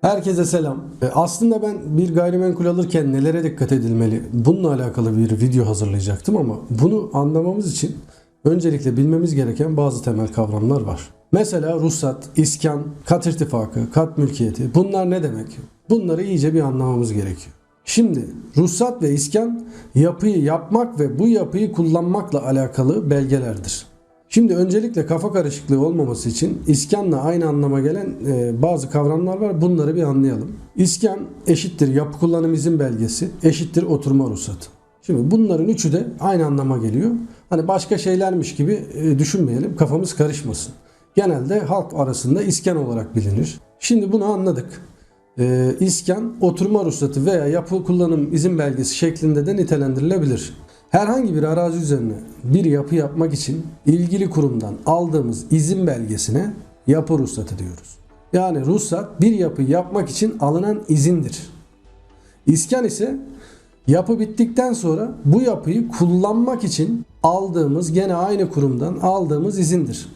Herkese selam. E, Aslında ben bir gayrimenkul alırken nelere dikkat edilmeli bununla alakalı bir video hazırlayacaktım ama bunu anlamamız için öncelikle bilmemiz gereken bazı temel kavramlar var. Mesela ruhsat, iskan, kat irtifakı, kat mülkiyeti bunlar ne demek? Bunları iyice bir anlamamız gerekiyor. Şimdi ruhsat ve iskan yapıyı yapmak ve bu yapıyı kullanmakla alakalı belgelerdir. Şimdi öncelikle kafa karışıklığı olmaması için iskanla aynı anlama gelen e, bazı kavramlar var. Bunları bir anlayalım. İskan eşittir yapı kullanım izin belgesi, eşittir oturma ruhsatı. Şimdi bunların üçü de aynı anlama geliyor. Hani başka şeylermiş gibi e, düşünmeyelim, kafamız karışmasın. Genelde halk arasında iskan olarak bilinir. Şimdi bunu anladık. E, oturma ruhsatı veya yapı kullanım izin belgesi şeklinde de nitelendirilebilir. Herhangi bir arazi üzerine bir yapı yapmak için ilgili kurumdan aldığımız izin belgesine yapı ruhsatı diyoruz. Yani ruhsat bir yapı yapmak için alınan izindir. İskan ise yapı bittikten sonra bu yapıyı kullanmak için aldığımız gene aynı kurumdan aldığımız izindir.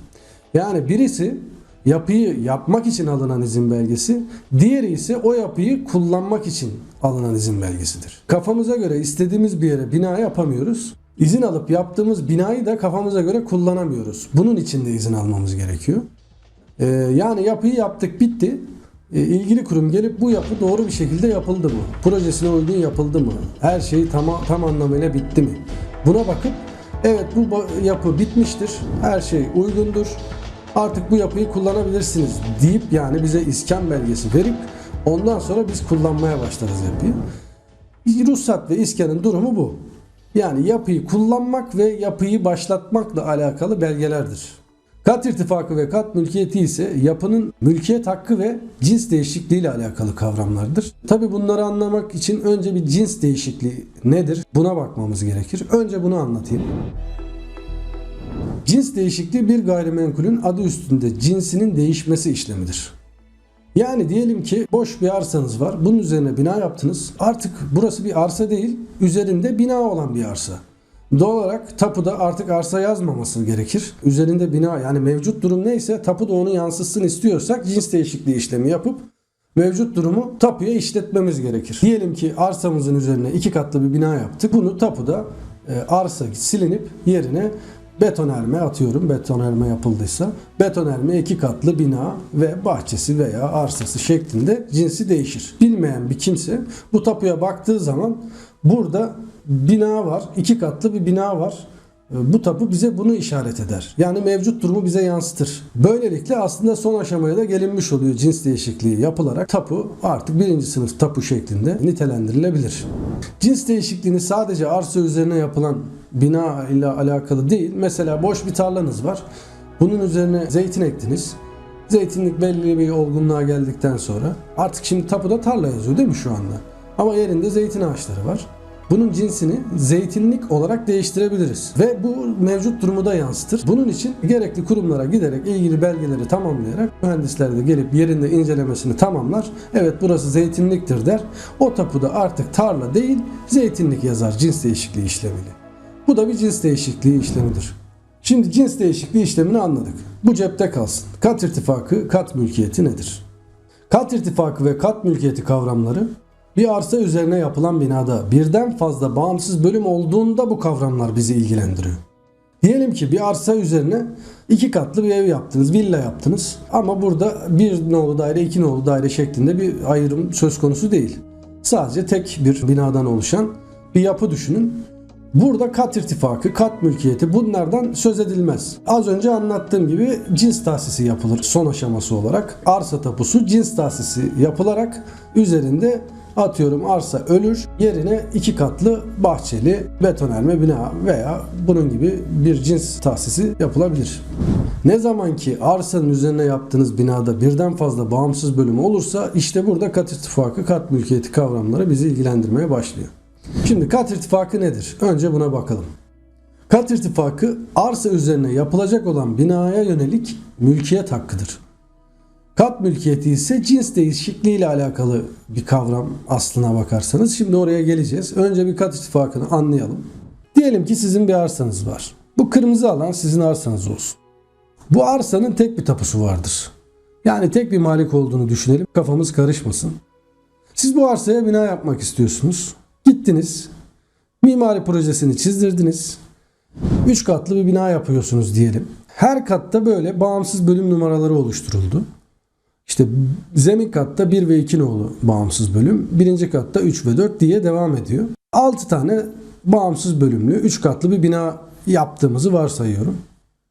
Yani birisi yapıyı yapmak için alınan izin belgesi, diğeri ise o yapıyı kullanmak için alınan izin belgesidir. Kafamıza göre istediğimiz bir yere bina yapamıyoruz. İzin alıp yaptığımız binayı da kafamıza göre kullanamıyoruz. Bunun için de izin almamız gerekiyor. Ee, yani yapıyı yaptık bitti. Ee, ilgili kurum gelip bu yapı doğru bir şekilde yapıldı mı? Projesine uygun yapıldı mı? Her şey tam, tam anlamıyla bitti mi? Buna bakıp evet bu yapı bitmiştir. Her şey uygundur. Artık bu yapıyı kullanabilirsiniz deyip yani bize iskan belgesi verip ondan sonra biz kullanmaya başlarız yapıyı. Ruhsat ve iskanın durumu bu. Yani yapıyı kullanmak ve yapıyı başlatmakla alakalı belgelerdir. Kat irtifakı ve kat mülkiyeti ise yapının mülkiyet hakkı ve cins değişikliği ile alakalı kavramlardır. Tabi bunları anlamak için önce bir cins değişikliği nedir buna bakmamız gerekir. Önce bunu anlatayım. Cins değişikliği bir gayrimenkulün adı üstünde cinsinin değişmesi işlemidir. Yani diyelim ki boş bir arsanız var. Bunun üzerine bina yaptınız. Artık burası bir arsa değil, üzerinde bina olan bir arsa. Doğal olarak tapuda artık arsa yazmaması gerekir. Üzerinde bina yani mevcut durum neyse tapuda onu yansıtsın istiyorsak cins değişikliği işlemi yapıp mevcut durumu tapuya işletmemiz gerekir. Diyelim ki arsamızın üzerine iki katlı bir bina yaptık. Bunu tapuda e, arsa silinip yerine betonarme atıyorum betonarme yapıldıysa betonarme iki katlı bina ve bahçesi veya arsası şeklinde cinsi değişir. Bilmeyen bir kimse bu tapuya baktığı zaman burada bina var iki katlı bir bina var bu tapu bize bunu işaret eder. Yani mevcut durumu bize yansıtır. Böylelikle aslında son aşamaya da gelinmiş oluyor cins değişikliği yapılarak tapu artık birinci sınıf tapu şeklinde nitelendirilebilir. Cins değişikliğini sadece arsa üzerine yapılan bina ile alakalı değil. Mesela boş bir tarlanız var. Bunun üzerine zeytin ektiniz. Zeytinlik belli bir olgunluğa geldikten sonra artık şimdi tapuda tarla yazıyor değil mi şu anda? Ama yerinde zeytin ağaçları var. Bunun cinsini zeytinlik olarak değiştirebiliriz. Ve bu mevcut durumu da yansıtır. Bunun için gerekli kurumlara giderek ilgili belgeleri tamamlayarak mühendisler de gelip yerinde incelemesini tamamlar. Evet burası zeytinliktir der. O tapuda artık tarla değil zeytinlik yazar cins değişikliği işlemiyle. Bu da bir cins değişikliği işlemidir. Şimdi cins değişikliği işlemini anladık. Bu cepte kalsın. Kat irtifakı, kat mülkiyeti nedir? Kat irtifakı ve kat mülkiyeti kavramları bir arsa üzerine yapılan binada birden fazla bağımsız bölüm olduğunda bu kavramlar bizi ilgilendiriyor. Diyelim ki bir arsa üzerine iki katlı bir ev yaptınız, villa yaptınız ama burada bir nolu daire, iki nolu daire şeklinde bir ayrım söz konusu değil. Sadece tek bir binadan oluşan bir yapı düşünün. Burada kat irtifakı, kat mülkiyeti bunlardan söz edilmez. Az önce anlattığım gibi cins tahsisi yapılır son aşaması olarak. Arsa tapusu cins tahsisi yapılarak üzerinde atıyorum arsa ölür yerine iki katlı bahçeli betonarme bina veya bunun gibi bir cins tahsisi yapılabilir. Ne zaman ki arsanın üzerine yaptığınız binada birden fazla bağımsız bölüm olursa işte burada kat irtifakı, kat mülkiyeti kavramları bizi ilgilendirmeye başlıyor. Şimdi kat irtifakı nedir? Önce buna bakalım. Kat irtifakı arsa üzerine yapılacak olan binaya yönelik mülkiyet hakkıdır. Kat mülkiyeti ise cins değişikliği ile alakalı bir kavram aslına bakarsanız. Şimdi oraya geleceğiz. Önce bir kat irtifakını anlayalım. Diyelim ki sizin bir arsanız var. Bu kırmızı alan sizin arsanız olsun. Bu arsanın tek bir tapusu vardır. Yani tek bir malik olduğunu düşünelim. Kafamız karışmasın. Siz bu arsaya bina yapmak istiyorsunuz. Gittiniz. Mimari projesini çizdirdiniz. 3 katlı bir bina yapıyorsunuz diyelim. Her katta böyle bağımsız bölüm numaraları oluşturuldu. İşte zemin katta 1 ve 2 nolu bağımsız bölüm. Birinci katta 3 ve 4 diye devam ediyor. 6 tane bağımsız bölümlü 3 katlı bir bina yaptığımızı varsayıyorum.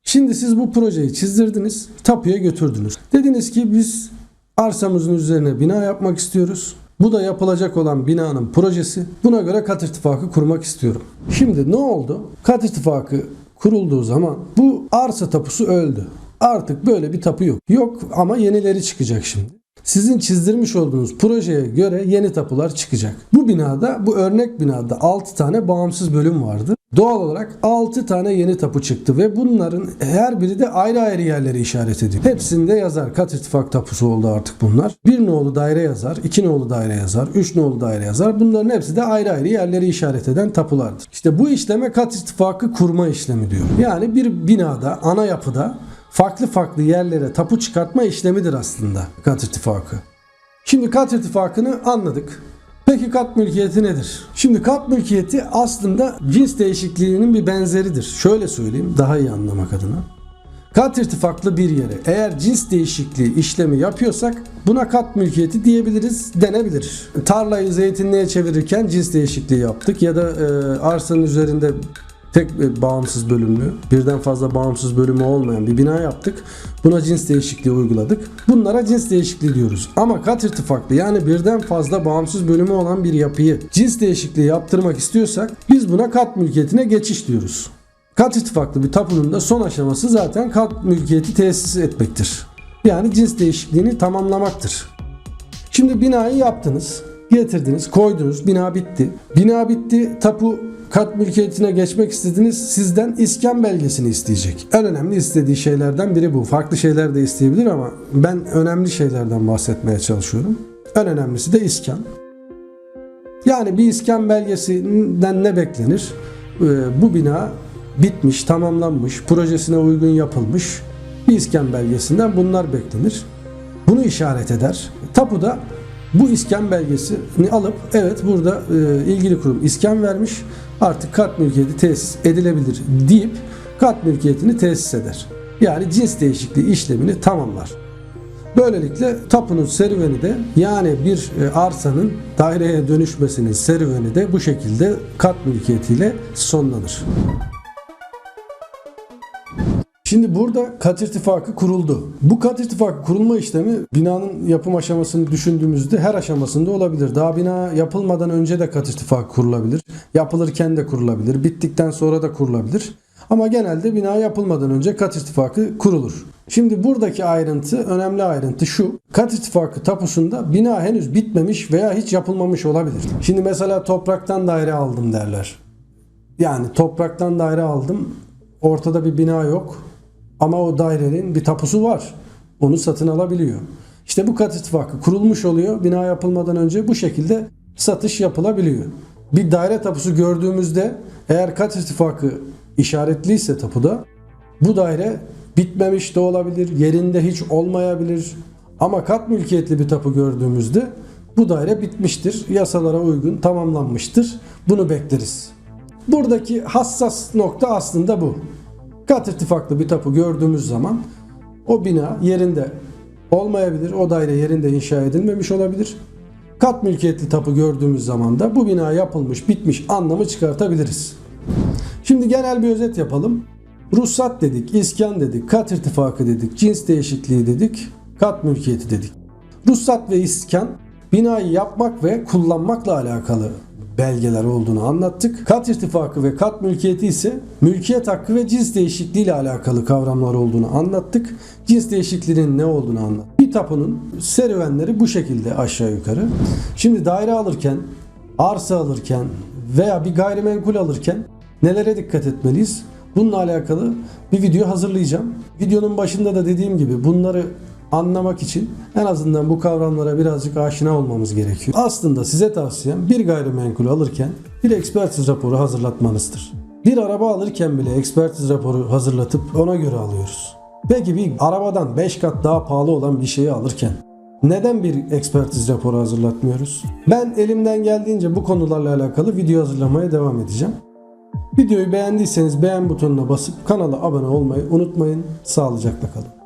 Şimdi siz bu projeyi çizdirdiniz, tapuya götürdünüz. Dediniz ki biz arsamızın üzerine bina yapmak istiyoruz. Bu da yapılacak olan binanın projesi. Buna göre kat irtifakı kurmak istiyorum. Şimdi ne oldu? Kat irtifakı kurulduğu zaman bu arsa tapusu öldü. Artık böyle bir tapu yok. Yok ama yenileri çıkacak şimdi. Sizin çizdirmiş olduğunuz projeye göre yeni tapular çıkacak. Bu binada, bu örnek binada 6 tane bağımsız bölüm vardı. Doğal olarak 6 tane yeni tapu çıktı ve bunların her biri de ayrı ayrı yerleri işaret ediyor. Hepsinde yazar. Kat irtifak tapusu oldu artık bunlar. Bir nolu daire yazar, iki nolu daire yazar, üç nolu daire yazar. Bunların hepsi de ayrı ayrı yerleri işaret eden tapulardır. İşte bu işleme kat irtifakı kurma işlemi diyor. Yani bir binada, ana yapıda farklı farklı yerlere tapu çıkartma işlemidir aslında kat irtifakı. Şimdi kat irtifakını anladık. Peki kat mülkiyeti nedir? Şimdi kat mülkiyeti aslında cins değişikliğinin bir benzeridir. Şöyle söyleyeyim daha iyi anlamak adına. Kat irtifaklı bir yere eğer cins değişikliği işlemi yapıyorsak buna kat mülkiyeti diyebiliriz, denebilir. Tarlayı zeytinliğe çevirirken cins değişikliği yaptık ya da e, arsanın üzerinde tek bir bağımsız bölümlü, birden fazla bağımsız bölümü olmayan bir bina yaptık. Buna cins değişikliği uyguladık. Bunlara cins değişikliği diyoruz. Ama kat irtifaklı yani birden fazla bağımsız bölümü olan bir yapıyı cins değişikliği yaptırmak istiyorsak biz buna kat mülkiyetine geçiş diyoruz. Kat irtifaklı bir tapunun da son aşaması zaten kat mülkiyeti tesis etmektir. Yani cins değişikliğini tamamlamaktır. Şimdi binayı yaptınız, getirdiniz, koydunuz, bina bitti. Bina bitti, tapu kat mülkiyetine geçmek istediniz, sizden iskan belgesini isteyecek. En önemli istediği şeylerden biri bu. Farklı şeyler de isteyebilir ama ben önemli şeylerden bahsetmeye çalışıyorum. En önemlisi de iskan. Yani bir iskan belgesinden ne beklenir? Ee, bu bina bitmiş, tamamlanmış, projesine uygun yapılmış bir iskan belgesinden bunlar beklenir. Bunu işaret eder. Tapu da bu iskan belgesini alıp evet burada e, ilgili kurum iskan vermiş artık kat mülkiyeti tesis edilebilir deyip kat mülkiyetini tesis eder. Yani cins değişikliği işlemini tamamlar. Böylelikle tapunun serüveni de yani bir e, arsanın daireye dönüşmesinin serüveni de bu şekilde kat mülkiyetiyle sonlanır. Şimdi burada kat irtifakı kuruldu. Bu kat irtifakı kurulma işlemi binanın yapım aşamasını düşündüğümüzde her aşamasında olabilir. Daha bina yapılmadan önce de kat irtifakı kurulabilir. Yapılırken de kurulabilir. Bittikten sonra da kurulabilir. Ama genelde bina yapılmadan önce kat irtifakı kurulur. Şimdi buradaki ayrıntı, önemli ayrıntı şu. Kat irtifakı tapusunda bina henüz bitmemiş veya hiç yapılmamış olabilir. Şimdi mesela topraktan daire aldım derler. Yani topraktan daire aldım. Ortada bir bina yok. Ama o dairenin bir tapusu var. Onu satın alabiliyor. İşte bu kat ittifakı kurulmuş oluyor. Bina yapılmadan önce bu şekilde satış yapılabiliyor. Bir daire tapusu gördüğümüzde eğer kat ittifakı işaretliyse tapuda bu daire bitmemiş de olabilir, yerinde hiç olmayabilir. Ama kat mülkiyetli bir tapu gördüğümüzde bu daire bitmiştir, yasalara uygun tamamlanmıştır. Bunu bekleriz. Buradaki hassas nokta aslında bu. Kat irtifaklı bir tapu gördüğümüz zaman o bina yerinde olmayabilir. O daire yerinde inşa edilmemiş olabilir. Kat mülkiyetli tapu gördüğümüz zaman da bu bina yapılmış, bitmiş anlamı çıkartabiliriz. Şimdi genel bir özet yapalım. Ruhsat dedik, iskan dedik, kat irtifakı dedik, cins değişikliği dedik, kat mülkiyeti dedik. Ruhsat ve iskan binayı yapmak ve kullanmakla alakalı belgeler olduğunu anlattık. Kat irtifakı ve kat mülkiyeti ise mülkiyet hakkı ve cins değişikliği ile alakalı kavramlar olduğunu anlattık. Cins değişikliğinin ne olduğunu anlattık. Bir tapunun serüvenleri bu şekilde aşağı yukarı. Şimdi daire alırken, arsa alırken veya bir gayrimenkul alırken nelere dikkat etmeliyiz? Bununla alakalı bir video hazırlayacağım. Videonun başında da dediğim gibi bunları anlamak için en azından bu kavramlara birazcık aşina olmamız gerekiyor. Aslında size tavsiyem bir gayrimenkul alırken bir ekspertiz raporu hazırlatmanızdır. Bir araba alırken bile ekspertiz raporu hazırlatıp ona göre alıyoruz. Peki bir arabadan 5 kat daha pahalı olan bir şeyi alırken neden bir ekspertiz raporu hazırlatmıyoruz? Ben elimden geldiğince bu konularla alakalı video hazırlamaya devam edeceğim. Videoyu beğendiyseniz beğen butonuna basıp kanala abone olmayı unutmayın. Sağlıcakla kalın.